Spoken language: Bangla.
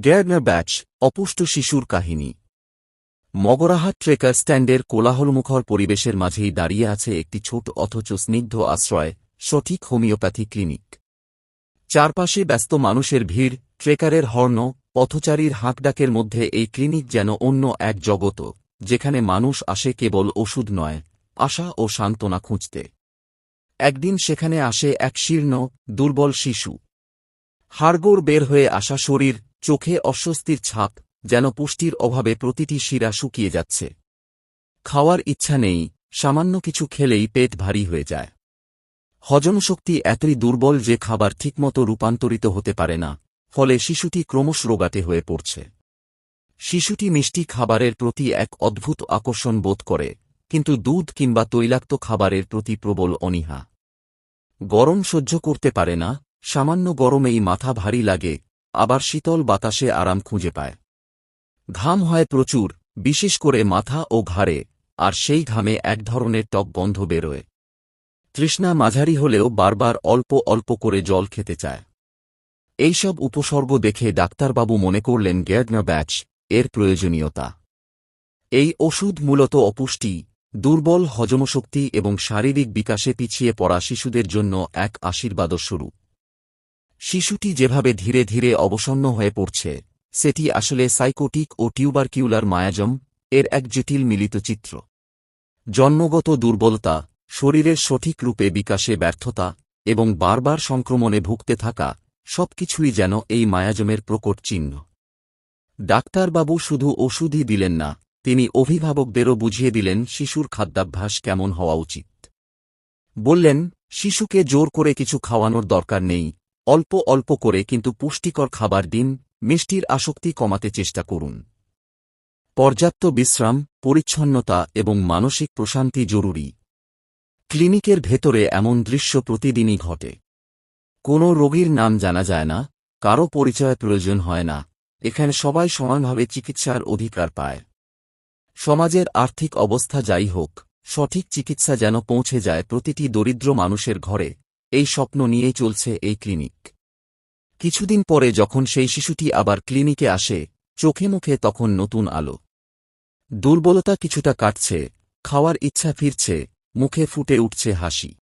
গ্যার্নার ব্যাচ অপুষ্ট শিশুর কাহিনী। মগরাহাট ট্রেকার স্ট্যান্ডের কোলাহলমুখর পরিবেশের মাঝেই দাঁড়িয়ে আছে একটি ছোট অথচ স্নিগ্ধ আশ্রয়, সঠিক হোমিওপ্যাথি ক্লিনিক। চারপাশে ব্যস্ত মানুষের ভিড়, ট্রেকারের হর্ন, পথচারীর হাঁকডাকের মধ্যে এই ক্লিনিক যেন অন্য এক জগত যেখানে মানুষ আসে কেবল ওষুধ নয়, আশা ও সান্ত্বনা খুঁজতে। একদিন সেখানে আসে এক শীর্ণ, দুর্বল শিশু। হাড়গোড় বের হয়ে আসা শরীর চোখে অস্বস্তির ছাপ, যেন পুষ্টির অভাবে প্রতিটি শিরা শুকিয়ে যাচ্ছে। খাওয়ার ইচ্ছা নেই, সামান্য কিছু খেলেই পেট ভারী হয়ে যায়। হজমশক্তি এতই দুর্বল যে খাবার ঠিকমতো রূপান্তরিত হতে পারে না, ফলে শিশুটি ক্রমশ রোগাটে হয়ে পড়ছে। শিশুটি মিষ্টি খাবারের প্রতি এক অদ্ভুত আকর্ষণ বোধ করে, কিন্তু দুধ কিংবা তৈলাক্ত খাবারের প্রতি প্রবল অনীহা। গরম সহ্য করতে পারে না, সামান্য গরমেই মাথা ভারী লাগে আবার শীতল বাতাসে আরাম খুঁজে পায়। ঘাম হয় প্রচুর, বিশেষ করে মাথা ও ঘাড়ে, আর সেই ঘামে এক ধরনের টক গন্ধ বেরোয়। তৃষ্ণা মাঝারি হলেও বারবার অল্প অল্প করে জল খেতে চায়। এইসব উপসর্গ দেখে ডাক্তারবাবু মনে করলেন গ্যার্ডনা ব্যাচ এর প্রয়োজনীয়তা। এই ওষুধ মূলত অপুষ্টি, দুর্বল হজমশক্তি এবং শারীরিক বিকাশে পিছিয়ে পড়া শিশুদের জন্য এক আশীর্বাদস্বরূপ। শিশুটি যেভাবে ধীরে ধীরে অবসন্ন হয়ে পড়ছে, সেটি আসলে সাইকোটিক ও টিউবারকিউলার মায়াজম, এর এক জটিল মিলিত চিত্র। জন্মগত দুর্বলতা, শরীরের সঠিক রূপে বিকাশে ব্যর্থতা, এবং বারবার সংক্রমণে ভুগতে থাকা, সবকিছুই যেন এই মায়াজমের প্রকট চিহ্ন। ডাক্তারবাবু শুধু ওষুধই দিলেন না, তিনি অভিভাবকদেরও বুঝিয়ে দিলেন শিশুর খাদ্যাভ্যাস কেমন হওয়া উচিত। বললেন, শিশুকে জোর করে কিছু খাওয়ানোর দরকার নেই অল্প অল্প করে কিন্তু পুষ্টিকর খাবার দিন, মিষ্টির আসক্তি কমাতে চেষ্টা করুন। পর্যাপ্ত বিশ্রাম, পরিচ্ছন্নতা এবং মানসিক প্রশান্তি জরুরি। ক্লিনিকের ভেতরে এমন দৃশ্য প্রতিদিনই ঘটে। কোনো রোগীর নাম জানা যায় না কারও পরিচয় প্রয়োজন হয় না, এখানে সবাই সমানভাবে চিকিৎসার অধিকার পায়। সমাজের আর্থিক অবস্থা যাই হোক, সঠিক চিকিৎসা যেন পৌঁছে যায় প্রতিটি দরিদ্র মানুষের ঘরে। এই স্বপ্ন নিয়েই চলছে এই ক্লিনিক। কিছুদিন পরে যখন সেই শিশুটি আবার ক্লিনিকে আসে, চোখে মুখে তখন নতুন আলো। দুর্বলতা কিছুটা কাটছে, খাওয়ার ইচ্ছা ফিরছে, মুখে ফুটে উঠছে হাসি।